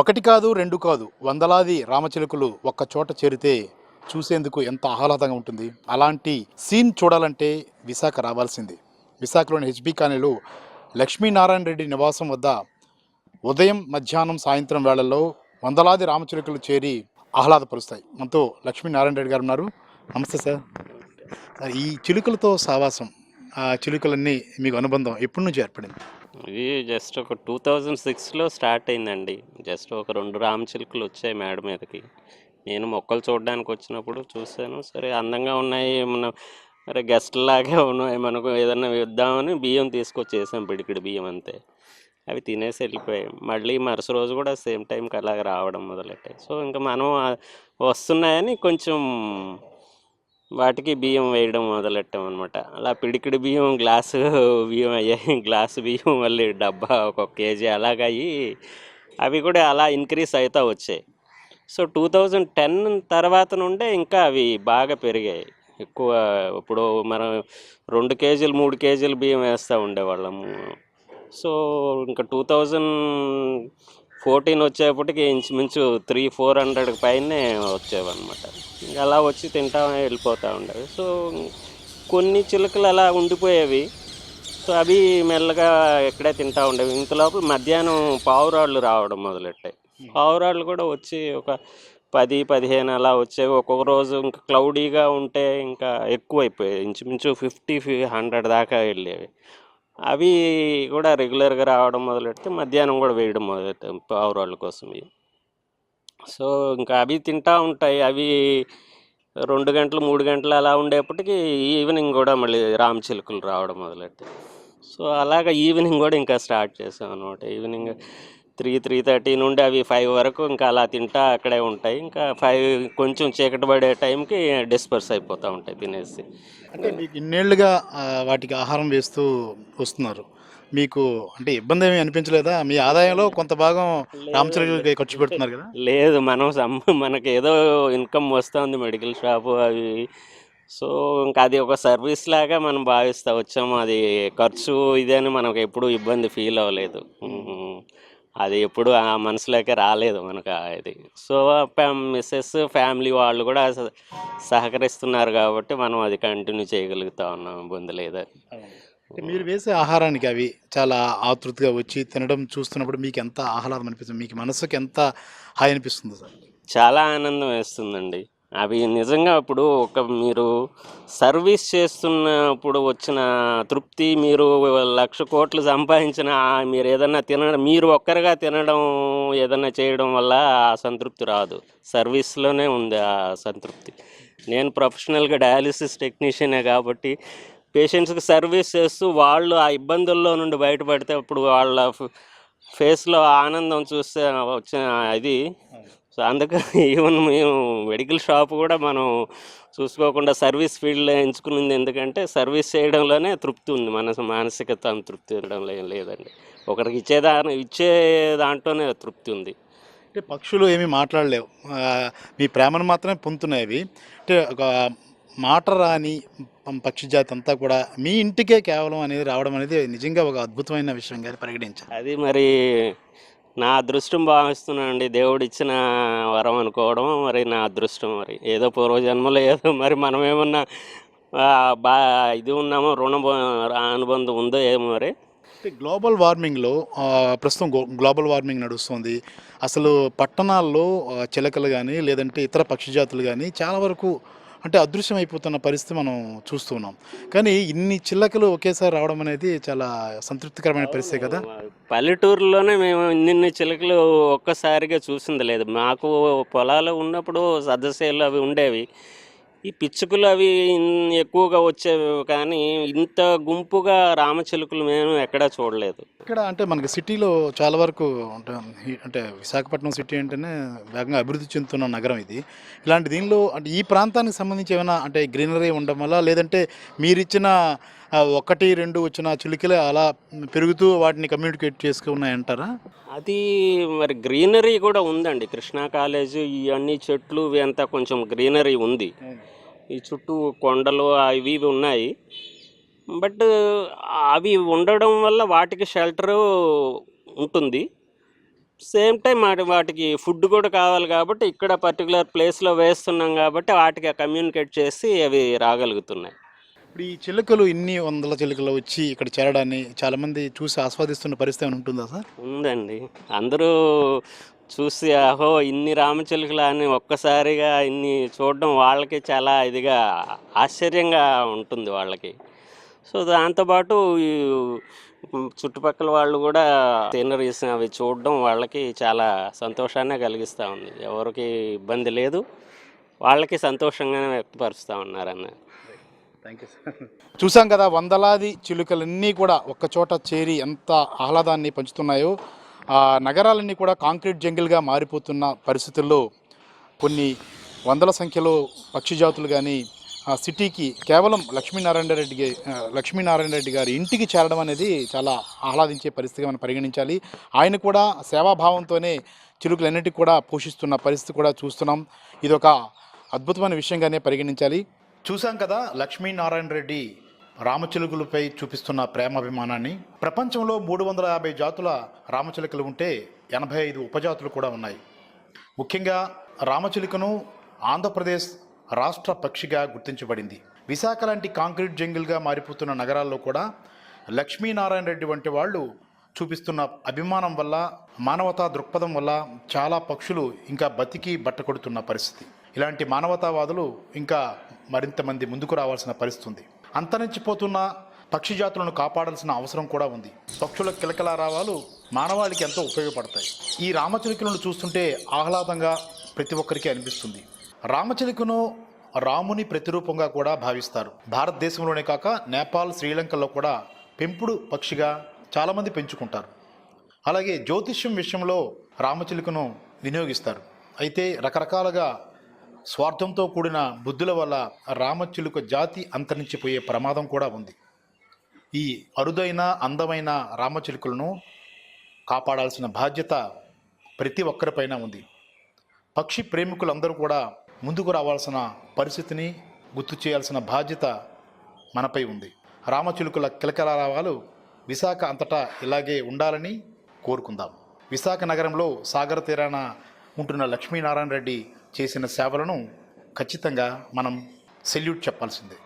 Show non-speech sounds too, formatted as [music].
ఒకటి కాదు రెండు కాదు వందలాది రామచిలుకలు ఒక్క చోట చేరితే చూసేందుకు ఎంత ఆహ్లాదంగా ఉంటుంది. అలాంటి సీన్ చూడాలంటే విశాఖ రావాల్సింది. విశాఖలోని హెచ్బి కాలనీలో లక్ష్మీనారాయణ రెడ్డి నివాసం వద్ద ఉదయం మధ్యాహ్నం సాయంత్రం వేళల్లో వందలాది రామచిలుకలు చేరి ఆహ్లాదపరుస్తాయి. మనతో లక్ష్మీనారాయణ రెడ్డి గారు ఉన్నారు. నమస్తే సార్. సార్ ఈ చిలుకలతో సావాసం ఆ చిలుకలన్నీ మీకు అనుబంధం ఎప్పటి నుంచి ఏర్పడింది? ఇది జస్ట్ ఒక టూ థౌజండ్ సిక్స్లో స్టార్ట్ అయిందండి. జస్ట్ ఒక రెండు రామచిలుకలు వచ్చాయి మేడ మీదకి. నేను మొక్కలు చూడడానికి వచ్చినప్పుడు చూశాను. సరే అందంగా ఉన్నాయి మన మరి గెస్ట్లాగే ఉన్నాయి? మనకు ఏదన్నా ఇద్దామని బియ్యం తీసుకొచ్చేసాం పిడికిడి బియ్యం అంతే. అవి తినేసి వెళ్ళిపోయాయి. మళ్ళీ మరుసటి రోజు కూడా సేమ్ టైంకి అలాగ రావడం మొదలెట్టాయి. సో ఇంకా మనం వస్తున్నాయని కొంచెం వాటికి బియ్యం వేయడం మొదలెట్టాం అనమాట అలా పిడికిడి బియ్యం గ్లాసు బియ్యం అయ్యాయి గ్లాసు బియ్యం మళ్ళీ డబ్బా ఒక కేజీ అలాగయ్యి అవి కూడా అలా ఇంక్రీస్ అవుతూ వచ్చాయి. సో టూ థౌజండ్ టెన్ తర్వాత నుండే ఇంకా అవి బాగా పెరిగాయి. ఎక్కువ ఇప్పుడు మనం రెండు కేజీలు మూడు కేజీలు బియ్యం వేస్తూ ఉండేవాళ్ళము. సో ఇంకా టూ థౌజండ్ ఫోర్టీన్ వచ్చేప్పటికి ఇంచుమించు త్రీ ఫోర్ హండ్రెడ్ పైనే వచ్చేవన్నమాట. అలా వచ్చి తింటా వెళ్ళిపోతూ ఉండేవి సో కొన్ని చిలుకలు అలా ఉండిపోయేవి. సో అవి మెల్లగా ఎక్కడే తింటా ఉండేవి. ఇంత లోపల మధ్యాహ్నం పావురాళ్ళు రావడం మొదలెట్టాయి. పావురాళ్ళు కూడా వచ్చి ఒక పది పదిహేను అలా వచ్చేవి. ఒక్కొక్క రోజు ఇంకా క్లౌడీగా ఉంటే ఇంకా ఎక్కువైపోయాయి ఇంచుమించు ఫిఫ్టీ హండ్రెడ్ దాకా వెళ్ళేవి. అవి కూడా రెగ్యులర్గా రావడం మొదలెడితే మధ్యాహ్నం కూడా వేయడం మొదలెడతాం పావురాళ్ళ కోసం సో ఇంకా అవి తింటూ ఉంటాయి. అవి రెండు గంటలు మూడు గంటలు అలా ఉండేప్పటికీ ఈవినింగ్ కూడా మళ్ళీ రామ్ చిలుకలు రావడం మొదలెడతాయి సో అలాగ ఈవినింగ్ కూడా ఇంకా స్టార్ట్ చేసాం అనమాట ఈవినింగ్ త్రీ త్రీ థర్టీ నుండి అవి ఫైవ్ వరకు ఇంకా అలా తింటా అక్కడే ఉంటాయి. ఇంకా ఫైవ్ కొంచెం చీకటి పడే టైంకి డిస్పర్స్ అయిపోతూ ఉంటాయి తినేసి. అంటే మీకు ఇన్నేళ్ళుగా ఆ, వాటికి ఆహారం వేస్తూ వస్తున్నారు. మీకు అంటే ఇబ్బంది ఏమీ అనిపించలేదా? మీ ఆదాయంలో కొంత భాగం రామచంద్రుడికి ఖర్చు పెడుతున్నారు కదా? లేదు మనం సమ్ మనకి ఏదో ఇన్కమ్ వస్తుంది మెడికల్ షాపు అవి సో ఇంకా అది ఒక సర్వీస్ లాగా మనం భావిస్తా వచ్చాము. అది ఖర్చు ఇదని మనకు ఎప్పుడు ఇబ్బంది ఫీల్ అవ్వలేదు. అది ఎప్పుడు ఆ మనసులోకి రాలేదు మనకు ఇది. సో మిస్సెస్ ఫ్యామిలీ వాళ్ళు కూడా సహకరిస్తున్నారు కాబట్టి మనం అది కంటిన్యూ చేయగలుగుతా ఉన్నాం ఇబ్బంది లేదు. మీరు వేసే ఆహారానికి అవి చాలా ఆతృతగా వచ్చి తినడం చూస్తున్నప్పుడు మీకు ఎంత ఆహ్లాదం అనిపిస్తుంది? మీకు మనసుకి ఎంత హాయి అనిపిస్తుంది సార్? చాలా ఆనందం వేస్తుందండి. అవి నిజంగా ఇప్పుడు ఒక మీరు సర్వీస్ చేస్తున్నప్పుడు వచ్చిన తృప్తి మీరు లక్ష కోట్లు సంపాదించిన మీరు ఏదన్నా తినడం మీరు ఒక్కరిగా తినడం ఏదన్నా చేయడం వల్ల ఆ సంతృప్తి రాదు. సర్వీస్లోనే ఉంది ఆ సంతృప్తి. నేను ప్రొఫెషనల్గా డయాలిసిస్ టెక్నీషియనే కాబట్టి పేషెంట్స్కి సర్వీస్ చేస్తూ వాళ్ళు ఆ ఇబ్బందుల్లో నుండి బయటపడితే అప్పుడు వాళ్ళ ఫేస్లో ఆనందం చూస్తే వచ్చిన ఇది సో అందుకని [laughs] ఈవెన్ మేము మెడికల్ షాప్ కూడా మనం చూసుకోకుండా సర్వీస్ ఫీల్డ్లో ఎంచుకున్నది ఎందుకంటే సర్వీస్ చేయడంలోనే తృప్తి ఉంది. మనసు మానసిక తృప్తి ఉండడంలో ఏం లేదండి. ఒకరికి ఇచ్చేదా ఇచ్చే దాంట్లోనే తృప్తి ఉంది. అంటే పక్షులు ఏమీ మాట్లాడలేవు. మీ ప్రేమను మాత్రమే పొందుతున్నాయి అవి. అంటే ఒక మాట రాని పక్షి జాతి అంతా కూడా మీ ఇంటికే కేవలం అనేది రావడం అనేది నిజంగా ఒక అద్భుతమైన విషయంగా పరిగణించాలి. అది మరి నా అదృష్టం భావిస్తున్నానండి. దేవుడు ఇచ్చిన వరం అనుకోవడం మరి నా అదృష్టం మరి. ఏదో పూర్వజన్మలో ఏదో మరి మనం ఏమన్నా బా ఇది ఉన్నామో రుణ అనుబంధం ఉందో ఏమో మరి. గ్లోబల్ వార్మింగ్లో ప్రస్తుతం గో- గ్లోబల్ వార్మింగ్ నడుస్తుంది. అసలు పట్టణాల్లో చిలకలు కానీ లేదంటే ఇతర పక్షి జాతులు కానీ చాలా వరకు అంటే అదృశ్యం అయిపోతున్న పరిస్థితి మనం చూస్తున్నాం కానీ ఇన్ని చిల్లకలు ఒకేసారి రావడం అనేది చాలా సంతృప్తికరమైన పరిస్థితి కదా? పల్లెటూరులోనే మేము ఇన్ని చిలకలు ఒక్కసారిగా చూసింది లేదు. మాకు పొలాలు ఉన్నప్పుడు సదస్యలు అవి ఉండేవి. ఈ పిచ్చుకలు అవి ఎక్కువగా వచ్చేవి కానీ ఇంత గుంపుగా రామచిలుకలు మేము ఎక్కడా చూడలేదు. ఇక్కడ అంటే మనకి సిటీలో చాలా వరకు అంటే అంటే విశాఖపట్నం సిటీ అంటేనే వేగంగా అభివృద్ధి చెందుతున్న నగరం ఇది. ఇలాంటి దీనిలో అంటే ఈ ప్రాంతానికి సంబంధించి ఏమైనా అంటే గ్రీనరీ ఉండడం వల్ల లేదంటే మీరిచ్చిన ఒకటి రెండు వచ్చిన చిలుకలే అలా పెరుగుతూ వాటిని కమ్యూనికేట్ చేసుకున్నాయంటారా? అది మరి గ్రీనరీ కూడా ఉందండి. కృష్ణా కాలేజీ ఇవన్నీ చెట్లు ఇవి అంతా కొంచెం గ్రీనరీ ఉంది. ఈ చుట్టూ కొండలు అవి ఇవి ఉన్నాయి. బట్ అవి ఉండడం వల్ల వాటికి షెల్టరు ఉంటుంది. సేమ్ టైం వాటి వాటికి ఫుడ్ కూడా కావాలి కాబట్టి ఇక్కడ పర్టికులర్ ప్లేస్లో వేస్తున్నాం కాబట్టి వాటికి కమ్యూనికేట్ చేసి అవి రాగలుగుతున్నాయి. ఇప్పుడు ఈ చిలుకలు ఇన్ని వందల చిలుకలు వచ్చి ఇక్కడ చేరడాన్ని చాలామంది చూసి ఆస్వాదిస్తున్న పరిస్థితి ఏమైనా ఉంటుందా సార్? ఉందండి. అందరూ చూసి అహో ఇన్ని రామచిలుకలు అని ఒక్కసారిగా ఇన్ని చూడడం వాళ్ళకి చాలా ఇదిగా ఆశ్చర్యంగా ఉంటుంది వాళ్ళకి. సో దాంతోపాటు ఈ చుట్టుపక్కల వాళ్ళు కూడా సీనరీస్ అవి చూడడం వాళ్ళకి చాలా సంతోషాన్ని కలిగిస్తూ ఉంది. ఎవరికి ఇబ్బంది లేదు. వాళ్ళకి సంతోషంగానే వ్యక్తపరుస్తూ ఉన్నారన్నారు థ్యాంక్ యూ సార్ చూసాం కదా వందలాది చిలుకలన్నీ కూడా ఒక్కచోట చేరి ఎంత ఆహ్లాదాన్ని పంచుతున్నాయో ఆ నగరాలన్నీ కూడా కాంక్రీట్ జంగిల్గా మారిపోతున్న పరిస్థితుల్లో కొన్ని వందల సంఖ్యలో పక్షి జాతులు కానీ ఆ సిటీకి కేవలం లక్ష్మీనారాయణ రెడ్డి లక్ష్మీనారాయణ రెడ్డి గారి ఇంటికి చేరడం అనేది చాలా ఆహ్లాదించే పరిస్థితిగా మనం పరిగణించాలి. ఆయన కూడా సేవాభావంతోనే చిలుకలన్నిటికీ కూడా పోషిస్తున్న పరిస్థితి కూడా చూస్తున్నాం. ఇది ఒక అద్భుతమైన విషయంగానే పరిగణించాలి. చూసాం కదా లక్ష్మీనారాయణ రెడ్డి రామచిలుకలపై చూపిస్తున్న ప్రేమాభిమానాన్ని ప్రపంచంలో మూడు వందల యాభై జాతుల రామచిలుకలు ఉంటే ఎనభై ఐదు ఉపజాతులు కూడా ఉన్నాయి. ముఖ్యంగా రామచిలుకను ఆంధ్రప్రదేశ్ రాష్ట్ర పక్షిగా గుర్తించబడింది. విశాఖ లాంటి కాంక్రీట్ జంగిల్గా మారిపోతున్న నగరాల్లో కూడా లక్ష్మీనారాయణ రెడ్డి వంటి వాళ్ళు చూపిస్తున్న అభిమానం వల్ల మానవతా దృక్పథం వల్ల చాలా పక్షులు ఇంకా బతికి బట్ట కొడుతున్న పరిస్థితి. ఇలాంటి మానవతావాదులు ఇంకా మరింత మంది ముందుకు రావాల్సిన పరిస్థితి ఉంది. అంతరించిపోతున్న పక్షి జాతులను కాపాడాల్సిన అవసరం కూడా ఉంది. పక్షుల కిలకలారావాలు మానవాళికి ఎంతో ఉపయోగపడతాయి. ఈ రామచిలుకలను చూస్తుంటే ఆహ్లాదంగా ప్రతి ఒక్కరికి అనిపిస్తుంది. రామచిలుకను రాముని ప్రతిరూపంగా కూడా భావిస్తారు. భారతదేశంలోనే కాక నేపాల్ శ్రీలంకలో కూడా పెంపుడు పక్షిగా చాలామంది పెంచుకుంటారు. అలాగే జ్యోతిష్యం విషయంలో రామచిలుకను వినియోగిస్తారు. అయితే రకరకాలుగా స్వార్థంతో కూడిన బుద్ధుల వల్ల రామచిలుక జాతి అంతరించిపోయే ప్రమాదం కూడా ఉంది. ఈ అరుదైన అందమైన రామచిలుకలను కాపాడాల్సిన బాధ్యత ప్రతి ఒక్కరిపైన ఉంది. పక్షి ప్రేమికులందరూ కూడా ముందుకు రావాల్సిన పరిస్థితిని గుర్తు చేయాల్సిన బాధ్యత మనపై ఉంది. రామచిలుకల కిలకలారావాలు విశాఖ అంతటా ఇలాగే ఉండాలని కోరుకుందాం. విశాఖ నగరంలో సాగర తీరాన ఉంటున్న లక్ష్మీనారాయణ రెడ్డి చేసిన సేవలను ఖచ్చితంగా మనం సెల్యూట్ చెప్పాల్సిందే.